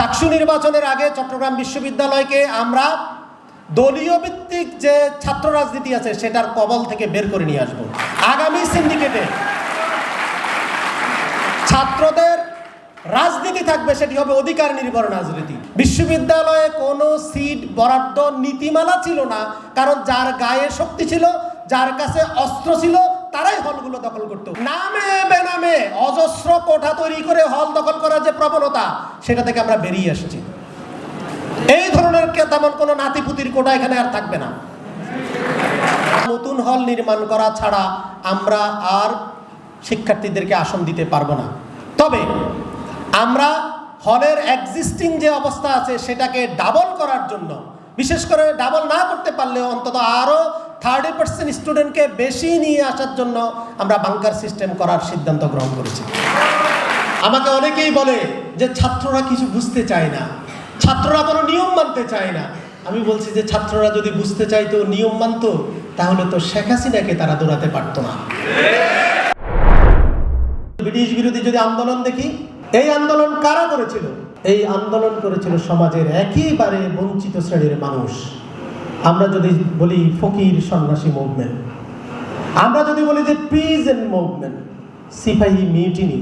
চাকসু নির্বাচনের আগে চট্টগ্রাম বিশ্ববিদ্যালয়কে আমরা দলীয় ভিত্তিক যে ছাত্র রাজনীতি আছে সেটার কবল থেকে বের করে নিয়ে আসব। আগামী সিন্ডিকেটে ছাত্রদের রাজনীতি থাকবে, সেটি হবে অধিকার নির্ভর রাজনীতি। বিশ্ববিদ্যালয়ে কোনো সিট বরাদ্দ নীতিমালা ছিল না, কারণ যার গায়ে শক্তি ছিল, যার কাছে অস্ত্র ছিল তারাই হলগুলো দখল করত। নামে, বেনামে অজস্র কোঠা তৈরি করে হল দখল করার যে প্রবণতা, সেটা থেকে আমরা বেরিয়ে এসেছি। এই ধরনের তেমন কোনো নাতিপুতির কোটা এখানে আর থাকবে না। নতুন হল নির্মাণ করা ছাড়া আমরা আর শিক্ষার্থীদেরকে আসন দিতে পারব না। তবে আমরা হলের এক্সিস্টিং যে অবস্থা আছে, সেটাকে ডাবল করার জন্য, বিশেষ করে ডাবল না করতে পারলে অন্তত আরও থার্টি পার্সেন্ট স্টুডেন্টকে বেশি নিয়ে আসার জন্য আমরা বাংকার সিস্টেম করার সিদ্ধান্ত গ্রহণ করেছি। আমাকে অনেকেই বলে যে ছাত্ররা কিছু বুঝতে চায় না। ছাত্ররা কোনো নিয়ম মানতে চায় না। আমি বলছি যে ছাত্ররা যদি বুঝতে চাইতো নিয়ম মানতো, তাহলে তো শেখ হাসিনাকে তারা দৌড়াতে পারতো না। ব্রিটিশ বিরোধী যদি আন্দোলন দেখি, এই আন্দোলন কারা করেছিল? এই আন্দোলন করেছিল সমাজের একেবারে বঞ্চিত শ্রেণির মানুষ। আমরা যদি বলি ফকির সন্ন্যাসী মুভমেন্ট, আমরা যদি বলি যে প্রিজেন্ট মুভমেন্ট, সিপাহী মিউটিনি,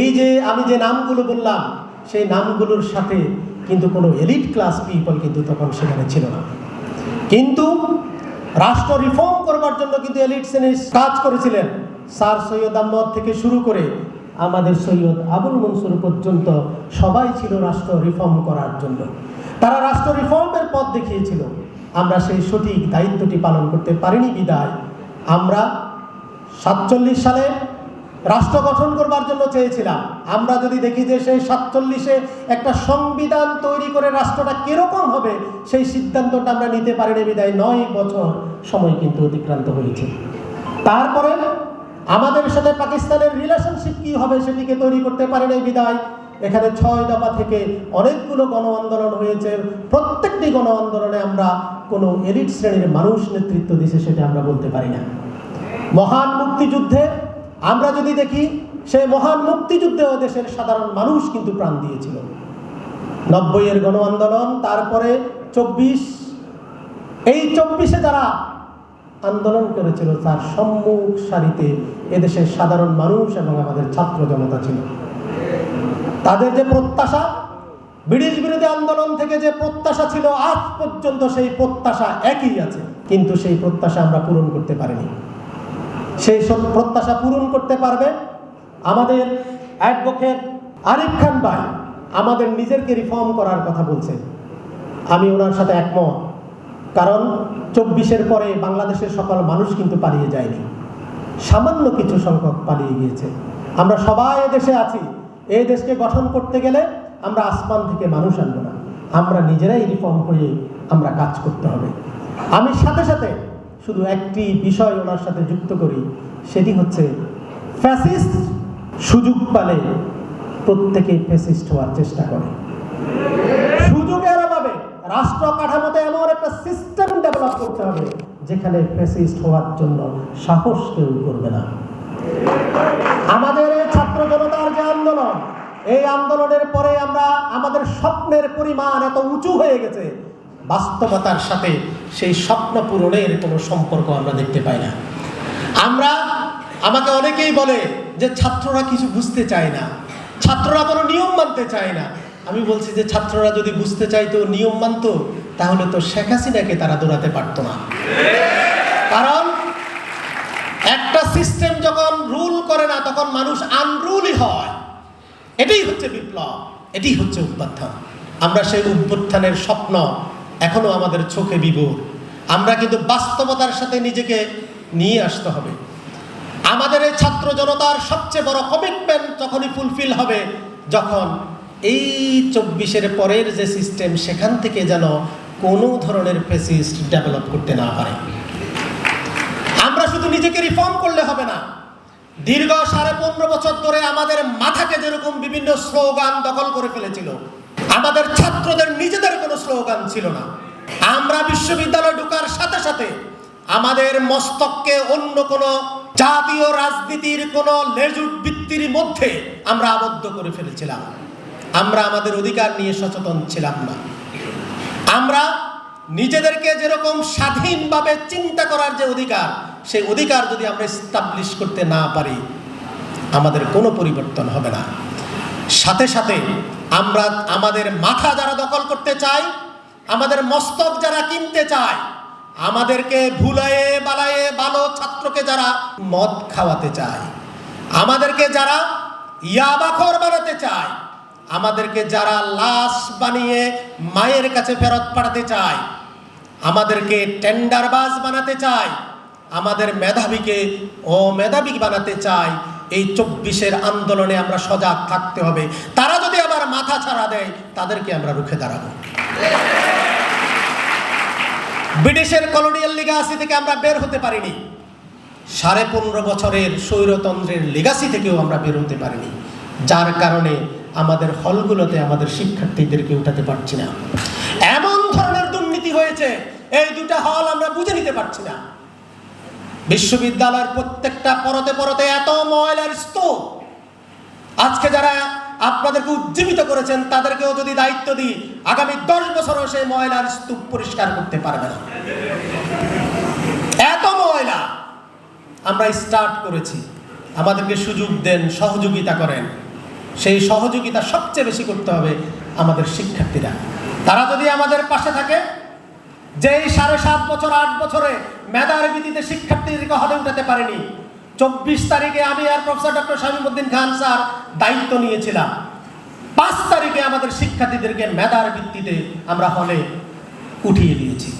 এই যে আমি যে নামগুলো বললাম, সেই নামগুলোর সাথে কিন্তু কোনো এলিট ক্লাস পিপল কিন্তু তখন সেখানে ছিল না। কিন্তু রাষ্ট্র রিফর্ম করবার জন্য কিন্তু এলিট শ্রেণির কাজ করেছিলেন। স্যার সৈয়দ আহমদ থেকে শুরু করে আমাদের সৈয়দ আবুল মনসুর পর্যন্ত সবাই ছিল রাষ্ট্র রিফর্ম করার জন্য। তারা রাষ্ট্র রিফর্মের পথ দেখিয়েছিল। আমরা সেই সঠিক দায়িত্বটি পালন করতে পারিনি বিদায়। আমরা সাতচল্লিশ সালে রাষ্ট্র গঠন করবার জন্য চেয়েছিলাম। আমরা যদি দেখি যে সেই সাতচল্লিশে একটা সংবিধান তৈরি করে রাষ্ট্রটা কীরকম হবে, সেই সিদ্ধান্তটা আমরা নিতে পারিনি বিদায়। নয় বছর সময় কিন্তু অতিক্রান্ত হয়েছে। তারপরে আমাদের সাথে পাকিস্তানের রিলেশনশিপ কি হবে সেটিকে তৈরি করতে পারেনি বিদায়। এখানে ছয় দফা থেকে অনেকগুলো গণ আন্দোলন হয়েছে। প্রত্যেকটি গণ আন্দোলনে আমরা কোনো এলিট শ্রেণির মানুষ নেতৃত্ব দিছে সেটা আমরা বলতে পারি না। মহান মুক্তিযুদ্ধে আমরা যদি দেখি সেই মহান মুক্তিযুদ্ধেও দেশের সাধারণ মানুষ কিন্তু প্রাণ দিয়েছিল। নব্বইয়ের গণ আন্দোলন তারপরে চব্বিশ, এই চব্বিশে যারা আন্দোলন করেছিল, তার সম্মুখ সারিতে এদেশের সাধারণ মানুষ এবং আমাদের ছাত্র জনতা ছিল। তাদের যে প্রত্যাশা, ব্রিটিশ বিরোধী আন্দোলন থেকে যে প্রত্যাশা ছিল, আজ পর্যন্ত সেই প্রত্যাশা একই আছে। কিন্তু সেই প্রত্যাশা আমরা পূরণ করতে পারিনি। সেই সব প্রত্যাশা পূরণ করতে পারবে আমাদের অ্যাডভোকেট আরিফ খান ভাই। আমাদের নিজেরকে রিফর্ম করার কথা বলছেন। আমি ওনার সাথে একমত। কারণ চব্বিশের পরে বাংলাদেশের সকল মানুষ কিন্তু পালিয়ে যায়নি। সামান্য কিছু সংখ্যক পালিয়ে গিয়েছে। আমরা সবাই দেশে আছি। এই দেশকে গঠন করতে গেলে আমরা আসমান থেকে মানুষ আনব না। আমরা নিজেরাই রিফর্ম হয়ে আমরা কাজ করতে হবে। আমি সাথে সাথে শুধু একটি বিষয় ওনার সাথে যুক্ত করি, সেটি হচ্ছে ফ্যাসিস্ট সুযোগ পালে প্রত্যেকে ফ্যাসিস্ট হওয়ার চেষ্টা করে। সুযোগের অভাবে রাষ্ট্র কাঠামোতে এমন একটা সিস্টেম ডেভেলপ করতে হবে, যেখানে ফ্যাসিস্ট হওয়ার জন্য সাহস কেউ করবে না। এই আন্দোলনের পরে আমরা আমাদের স্বপ্নের পরিমাণ এত উঁচু হয়ে গেছে। বাস্তবতার সাথে সেই স্বপ্ন পূরণের কোনো সম্পর্ক আমরা দেখতে পাই না। আমরা, আমাকে অনেকেই বলে যে ছাত্ররা কিছু বুঝতে চায় না। ছাত্ররা কোনো নিয়ম মানতে চায় না। আমি বলছি যে ছাত্ররা যদি বুঝতে চাইতো নিয়ম মানতো, তাহলে তো শেখ হাসিনাকে তারা দৌড়াতে পারতো না। কারণ একটা সিস্টেম যখন রুল করে না, তখন মানুষ আনরুলই হয়। এটাই হচ্ছে বিপ্লব, এটাই হচ্ছে উত্থান। আমরা সেই উত্থানের স্বপ্ন এখনও আমাদের চোখে বিভোর আমরা কিন্তু বাস্তবতার সাথে নিজেকে নিয়ে আসতে হবে। আমাদের এই ছাত্র জনতার সবচেয়ে বড় কমিটমেন্ট তখনই ফুলফিল হবে, যখন এই চব্বিশের পরের যে সিস্টেম সেখান থেকে যেন কোনো ধরনের ফেসিস্ট ডেভেলপ করতে না পারে। আমরা শুধু নিজেকে রিফর্ম করলে হবে না দীর্ঘ সাড়ে পনেরো বছর ধরে আমাদের মাথাকে যেরকম বিভিন্ন স্লোগান দখল করে ফেলেছিল, আমাদের ছাত্রদের নিজেদের কোনো স্লোগান ছিল না। আমরা বিশ্ববিদ্যালয়ে ঢোকার সাথে সাথে আমাদের মস্তককে অন্য কোনো জাতীয় রাজনীতির কোনো লেজুট বৃত্তির মধ্যে আমরা আবদ্ধ করে ফেলেছিলাম। আমরা আমাদের অধিকার নিয়ে সচেতন ছিলাম না। আমরা নিজেদেরকে যেরকম স্বাধীনভাবে চিন্তা করার যে অধিকার, সেই অধিকার যদি আমরা স্টাবলিশ করতে না পারি, আমাদের কোনো পরিবর্তন হবে না। সাথে সাথে আমরা আমাদের মাথা যারা দখল করতে চাই আমাদের মস্তক যারা কিনতে চায়, আমাদেরকে ভুলায়ে বালায়ে ভালো ছাত্রকে যারা মদ খাওয়াতে চায়, আমাদেরকে যারা ইয়াবাখর বানাতে চায়, আমাদেরকে যারা লাশ বানিয়ে মায়ের কাছে ফেরত পাঠাতে চায় আমাদেরকে টেন্ডারবাজ বানাতে চায় আমাদের মেধাবীকে অমেধাবী বানাতে চায় এই চব্বিশের আন্দোলনে আমরা সজাগ থাকতে হবে। তারা যদি আবার মাথা ছাড়া দেয়, তাদেরকে আমরা রুখে দাঁড়াবো। ব্রিটিশের কলোনিয়াল লিগাসি থেকে আমরা বের হতে পারিনি। সাড়ে পনেরো বছরের স্বৈরতন্ত্রের লিগাসি থেকেও আমরা বের হতে পারিনি। যার কারণে আমাদের হলগুলোতে আমাদের শিক্ষার্থীদেরকে উঠাতে পারছি না। হয়েছে, এই দুটা হল আমরা বুঝে নিতে পারছি না। বিশ্ববিদ্যালয়ের প্রত্যেকটা পরতে পরতে এত ময়লার স্তূপ। আজকে যারা আপনাদেরকে উজ্জীবিত করেছেন, তাদেরকেও যদি দায়িত্ব দিই, আগামী দশ বছরও সেই ময়লার স্তূপ পরিষ্কার করতে পারবে না। এত ময়লা আমরা স্টার্ট করেছি। আমাদেরকে সুযোগ দেন, সহযোগিতা করেন। সেই সহযোগিতা সবচেয়ে বেশি করতে হবে আমাদের শিক্ষার্থীরা। তারা যদি আমাদের পাশে থাকে যেই সাড়ে সাত বছর, আট বছরে মেধার ভিত্তিতে শিক্ষার্থীদেরকে হলে উঠাতে পারেনি, চব্বিশ তারিখে আমি আর professor doctor Shamimuddin Khan sir দায়িত্ব নিয়েছিলাম। পাঁচ তারিখে আমাদের শিক্ষার্থীদেরকে মেধার ভিত্তিতে আমরা হলে উঠিয়ে দিয়েছি।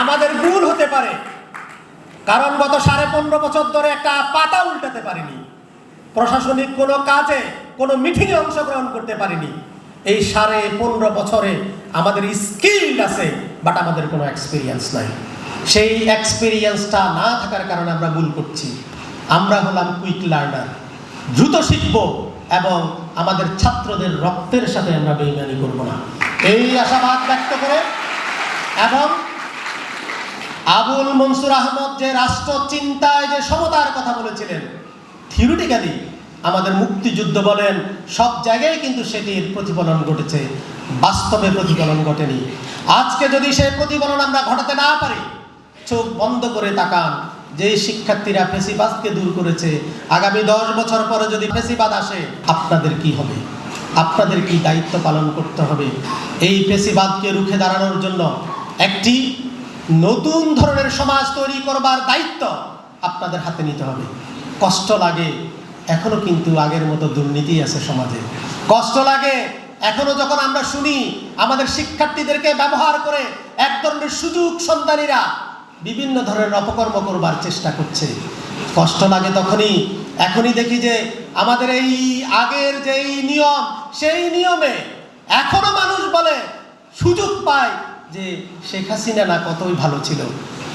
আমাদের ভুল হতে পারে, কারণ গত সাড়ে পনেরো বছর ধরে একটা পাতা উল্টাতে পারিনি। প্রশাসনিক কোনো কাজে, কোনো মিটিংয়ে অংশগ্রহণ করতে পারিনি। এই সাড়ে পনেরো বছরে আমাদের স্কিল আছে বাট আমাদের কোনো এক্সপিরিয়েন্স নাই। সেই এক্সপিরিয়েন্সটা না থাকার কারণে আমরা ভুল করছি। আমরা হলাম কুইক লার্নার দ্রুত শিখব এবং আমাদের ছাত্রদের রক্তের সাথে আমরা বেইমানি করব না। এই আশাবাদ ব্যক্ত করে এবং আবুল মনসুর আহমদ যে রাষ্ট্র চিন্তায় যে সমতার কথা বলেছিলেন থিওরিটিক্যালি আমাদের মুক্তিযুদ্ধ বলেন, সব জায়গায় কিন্তু সেটির প্রতিফলন ঘটেছে। বাস্তবে প্রতিফলন ঘটেনি। আজকে যদি সেই প্রতিফলন আমরা ঘটাতে না পারি, চোখ বন্ধ করে তাকান। যে শিক্ষার্থীরা ফেসিবাদকে দূর করেছে, আগামী দশ বছর পরে যদি ফেসিবাদ আসে, আপনাদের কি হবে? আপনাদের কি দায়িত্ব পালন করতে হবে? এই ফেসিবাদকে রুখে দাঁড়ানোর জন্য একটি নতুন ধরনের সমাজ তৈরি করবার দায়িত্ব আপনাদের হাতে নিতে হবে। কষ্ট লাগে এখনও কিন্তু আগের মতো দুর্নীতি আছে সমাজে। কষ্ট লাগে। এখনও যখন আমরা শুনি আমাদের শিক্ষার্থীদেরকে ব্যবহার করে এক ধরনের সুযোগ সন্তানীরা বিভিন্ন ধরনের অপকর্ম করবার চেষ্টা করছে। কষ্ট লাগে তখনই। এখনই দেখি যে আমাদের এই আগের যেই নিয়ম, সেই নিয়মে এখনও মানুষ বলে সুযোগ পায় যে শেখ হাসিনা না কতই ভালো ছিল।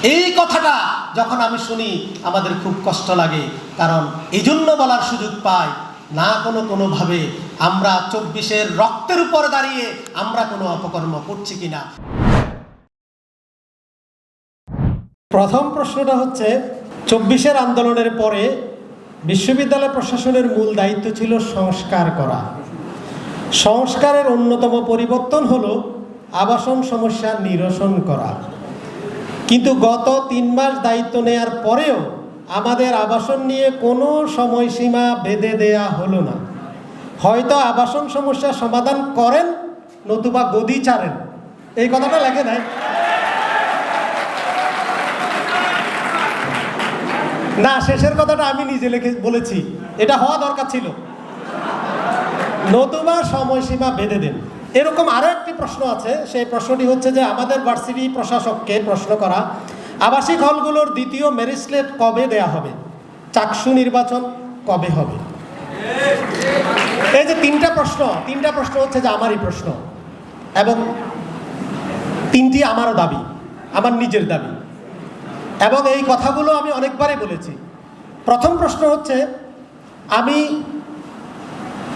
এই কথাটা যখন আমি শুনি, আমাদের খুব কষ্ট লাগে। কারণ এই জন্য বলার সুযোগ পাই, না কোনো কোনোভাবে আমরা চব্বিশের রক্তের উপর দাঁড়িয়ে আমরা কোনো অপকর্ম করছি কিনা। প্রথম প্রশ্নটা হচ্ছে, চব্বিশের আন্দোলনের পরে বিশ্ববিদ্যালয় প্রশাসনের মূল দায়িত্ব ছিল সংস্কার করা। সংস্কারের অন্যতম পরিবর্তন হলো আবাসন সমস্যা নিরসন করা। কিন্তু গত তিন মাস দায়িত্ব নেয়ার পরেও আমাদের আবাসন নিয়ে কোনো সময়সীমা বেঁধে দেয়া হলো না। হয়তো আবাসন সমস্যার সমাধান করেন, নতুবা গদি ছাড়েন। এই কথাটা লেখে নাই। না, শেষের কথাটা আমি নিজে লিখে বলেছি। এটা হওয়া দরকার ছিল। নতুবা সময়সীমা বেঁধে দেন। এরকম আরও একটি প্রশ্ন আছে। সেই প্রশ্নটি হচ্ছে যে, আমাদের ভার্সিটি প্রশাসককে প্রশ্ন করা, আবাসিক হলগুলোর দ্বিতীয় মেরিসলেট কবে দেয়া হবে? চাকসু নির্বাচন কবে হবে? এই যে তিনটা প্রশ্ন তিনটা প্রশ্ন হচ্ছে যে আমারই প্রশ্ন এবং তিনটি আমারও দাবি, আমার নিজের দাবি। এবং এই কথাগুলো আমি অনেকবারই বলেছি। প্রথম প্রশ্ন হচ্ছে, আমি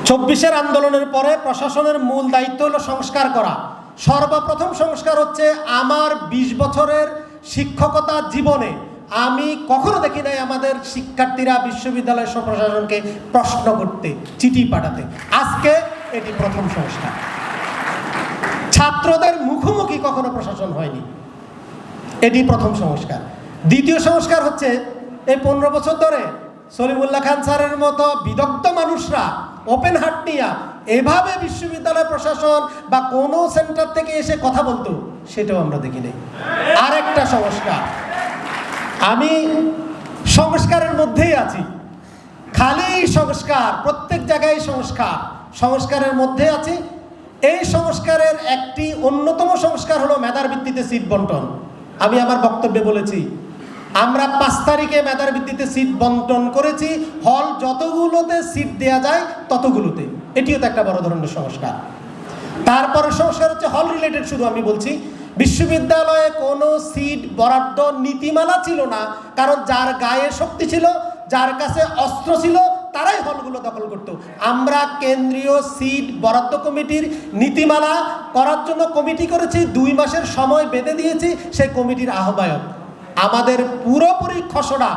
চব্বিশের আন্দোলনের পরে প্রশাসনের মূল দায়িত্ব হলো সংস্কার করা। সর্বপ্রথম সংস্কার হচ্ছে আমার ২০ বছরের শিক্ষকতা জীবনে। আমি কখনো দেখি নাই আমাদের শিক্ষার্থীরা বিশ্ববিদ্যালয় প্রশাসনকে প্রশ্ন করতে, চিঠি পাঠাতে। আজকে এটি প্রথম সংস্কার। ছাত্রদের মুখোমুখি কখনো প্রশাসন হয়নি। এটি প্রথম সংস্কার। দ্বিতীয় সংস্কার হচ্ছে, এই পনেরো বছর ধরে সলিমুল্লাহ খান স্যারের মতো বিদগ্ধ মানুষরা ওপেন হার্ট নিয়া এভাবে বিশ্ববিদ্যালয় প্রশাসন বা কোনো সেন্টার থেকে এসে কথা বলতো, সেটাও আমরা দেখি নাই। আরেকটা সংস্কার। আমি সংস্কারের মধ্যেই আছি। খালি সংস্কার, প্রত্যেক জায়গায় সংস্কার। সংস্কারের মধ্যে আছি। এই সংস্কারের একটি অন্যতম সংস্কার হলো মেধার ভিত্তিতে সিট বন্টন। আমি আমার বক্তব্যে বলেছি আমরা পাঁচ তারিখে মেধার ভিত্তিতে সিট বন্টন করেছি। হল যতগুলোতে সিট দেয়া যায়, ততগুলোতে। এটিও তো একটা বড় ধরনের সংস্কার। তারপরে সংস্কার হচ্ছে হল রিলেটেড শুধু আমি বলছি। বিশ্ববিদ্যালয়ে কোনো সিট বরাদ্দ নীতিমালা ছিল না, কারণ যার গায়ে শক্তি ছিল, যার কাছে অস্ত্র ছিল, তারাই হলগুলো দখল করত। আমরা কেন্দ্রীয় সিট বরাদ্দ কমিটির নীতিমালা করার জন্য কমিটি করেছি, দুই মাসের সময় বেঁধে দিয়েছি, সেই কমিটির আহ্বায়ক। আমাদের পুরোপুরি খসড়া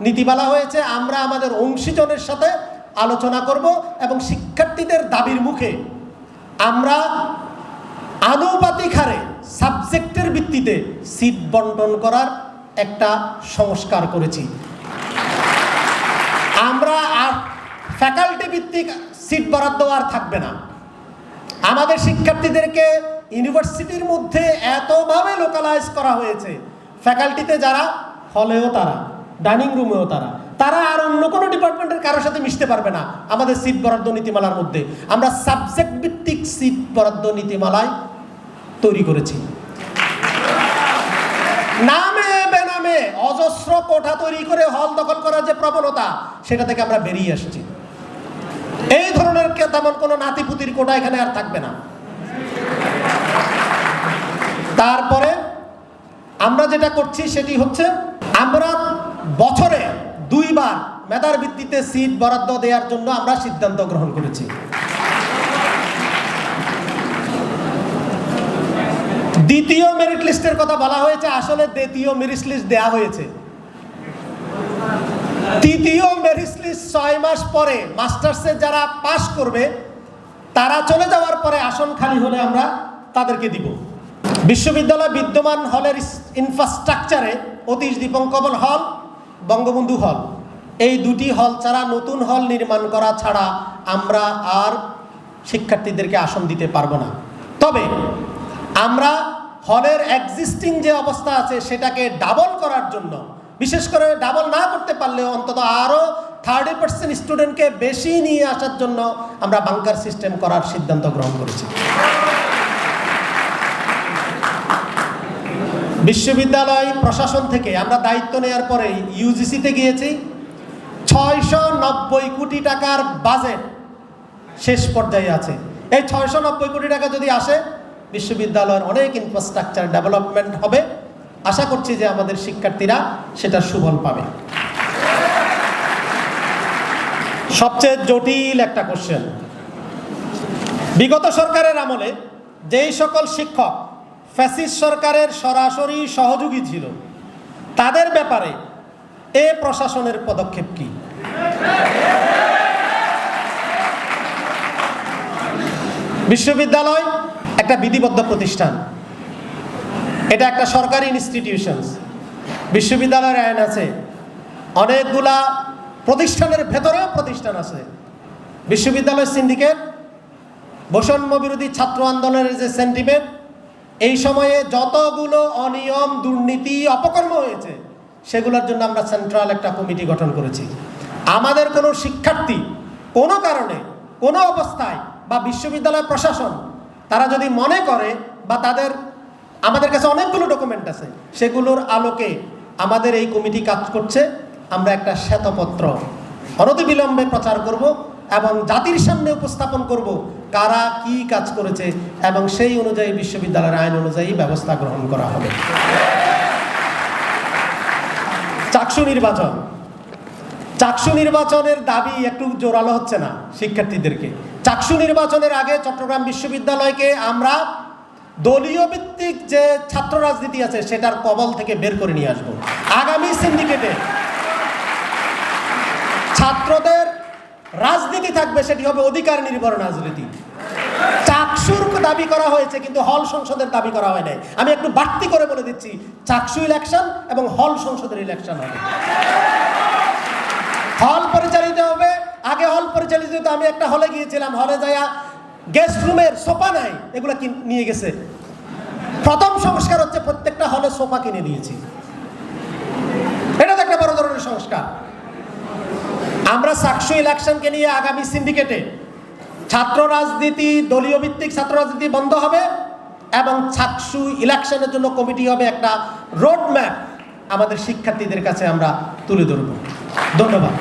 নীতিমালা হয়েছে। আমরা আমাদের অংশীজনের সাথে আলোচনা করব এবং শিক্ষার্থীদের দাবির মুখে আমরা আনুপাতিক হারে সাবজেক্টের ভিত্তিতে সিট বন্টন করার একটা সংস্কার করেছি। আমরা আর ফ্যাকাল্টি ভিত্তিক সিট বরাদ্দ আর থাকবে না। আমাদের শিক্ষার্থীদেরকে ইউনিভার্সিটির মধ্যে এতভাবে লোকালাইজ করা হয়েছে ফ্যাকাল্টিতে যারা হলেও তারা ডাইনিং রুমেও তারা তারা আর অন্য কোনো ডিপার্টমেন্টের কারোর সাথে মিশতে পারবে না আমাদের সিট বরাদ্দ নীতিমালার মধ্যে। আমরা সাবজেক্ট ভিত্তিক সিট বরাদ্দ নীতিমালায় তৈরি করেছি। নামে বেনামে অজস্র কোঠা তৈরি করে হল দখল করার যে প্রবণতা, সেটা থেকে আমরা বেরিয়ে আসছি। এই ধরনের তেমন কোনো নাতিপুতির কোটা এখানে আর থাকবে না। তারপরে আমরা যেটা করছি সেটি হচ্ছে আমরা বছরে দুইবার মেধার ভিত্তিতে সিট বরাদ্দ দেওয়ার জন্য আমরা সিদ্ধান্ত গ্রহণ করেছি। দ্বিতীয় মেরিট লিস্টের কথা বলা হয়েছে, আসলে দ্বিতীয় মেরিট লিস্ট দেওয়া হয়েছে। তৃতীয় মেরিট লিস্ট ছয় মাস পরে মাস্টার্সে যারা পাশ করবে, তারা চলে যাওয়ার পরে আসন খালি হলে আমরা তাদেরকে দিব। বিশ্ববিদ্যালয় বিদ্যমান হলের ইনফ্রাস্ট্রাকচারে অতীশ দীপঙ্কবল হল, বঙ্গবন্ধু হল। এই দুটি হল ছাড়া নতুন হল নির্মাণ করা ছাড়া আমরা আর শিক্ষার্থীদেরকে আসন দিতে পারব না। তবে আমরা হলের এক্সিস্টিং যে অবস্থা আছে সেটাকে ডাবল করার জন্য, বিশেষ করে ডাবল না করতে পারলেও অন্তত আরও থার্টি পার্সেন্ট স্টুডেন্টকে বেশি নিয়ে আসার জন্য আমরা বাংকার সিস্টেম করার সিদ্ধান্ত গ্রহণ করেছি। বিশ্ববিদ্যালয় প্রশাসন থেকে আমরা দায়িত্ব নেওয়ার পরে ইউজিসিতে গিয়েছি। ছয়শো নব্বই কোটি টাকার বাজেট শেষ পর্যায়ে আছে। এই ছয়শো নব্বই কোটি টাকা যদি আসে, বিশ্ববিদ্যালয়ের অনেক ইনফ্রাস্ট্রাকচার ডেভেলপমেন্ট হবে। আশা করছি যে আমাদের শিক্ষার্থীরা সেটা সুফল পাবে। সবচেয়ে জটিল একটা কোশ্চেন বিগত সরকারের আমলে যেই সকল শিক্ষক ফ্যাসিস সরকারের সরাসরি সহযোগী ছিল। তাদের ব্যাপারে এ প্রশাসনের পদক্ষেপ কি? বিশ্ববিদ্যালয় একটা বিধিবদ্ধ প্রতিষ্ঠান। এটা একটা সরকারি ইনস্টিটিউশনস বিশ্ববিদ্যালয়ের আইন আছে। অনেকগুলা প্রতিষ্ঠানের ভেতরেও প্রতিষ্ঠান আছে। বিশ্ববিদ্যালয় সিন্ডিকেট বৈষম্য বিরোধী ছাত্র আন্দোলনের যে সেন্টিমেন্ট এই সময়ে যতগুলো অনিয়ম, দুর্নীতি, অপকর্ম হয়েছে, সেগুলোর জন্য আমরা সেন্ট্রাল একটা কমিটি গঠন করেছি। আমাদের কোনো শিক্ষার্থী কোনো কারণে, কোনো অবস্থায় বা বিশ্ববিদ্যালয় প্রশাসন, তারা যদি মনে করে বা তাদের, আমাদের কাছে অনেকগুলো ডকুমেন্ট আছে, সেগুলোর আলোকে আমাদের এই কমিটি কাজ করছে, আমরা একটা শ্বেতপত্র, অনতিবিলম্বে প্রচার করব এবং জাতির সামনে উপস্থাপন করব কারা কি কাজ করেছে এবং সেই অনুযায়ী বিশ্ববিদ্যালয়ের আইন অনুযায়ী ব্যবস্থা গ্রহণ করা হবে। চাকসু নির্বাচন। চাকসু নির্বাচনের দাবি একটু জোরালো হচ্ছে না শিক্ষার্থীদেরকে। চাকসু নির্বাচনের আগে চট্টগ্রাম বিশ্ববিদ্যালয়কে আমরা দলীয় ভিত্তিক যে ছাত্র রাজনীতি আছে সেটার কবল থেকে বের করে নিয়ে আসব। আগামী সিন্ডিকেটে ছাত্রদের রাজনীতি থাকবে, সেটি হবে অধিকার নির্ভর রাজনীতি। চাকসুর দাবি করা হয়েছে, কিন্তু হল সংসদের দাবি করা হয় নাই। আমি একটু বাড়তি করে বলে দিচ্ছি, চাকসু ইলেকশন এবং হল সংসদের ইলেকশন হবে। হল পরিচালিত হবে। আগে হল পরিচালিত আমি একটা হলে গিয়েছিলাম, হলে যাইয়া গেস্ট রুমের সোফা নাই, এগুলো নিয়ে গেছে। প্রথম সংস্কার হচ্ছে প্রত্যেকটা হলে সোফা কিনে দিয়েছি। এটা তো একটা বড় ধরনের সংস্কার। আমরা সাকসু ইলেকশনকে নিয়ে আগামী সিন্ডিকেটে ছাত্র রাজনীতি, দলীয় ভিত্তিক ছাত্র রাজনীতি বন্ধ হবে এবং ছাকসু ইলেকশনের জন্য কমিটি হবে একটা রোড ম্যাপ আমাদের শিক্ষার্থীদের কাছে আমরা তুলে ধরব। ধন্যবাদ।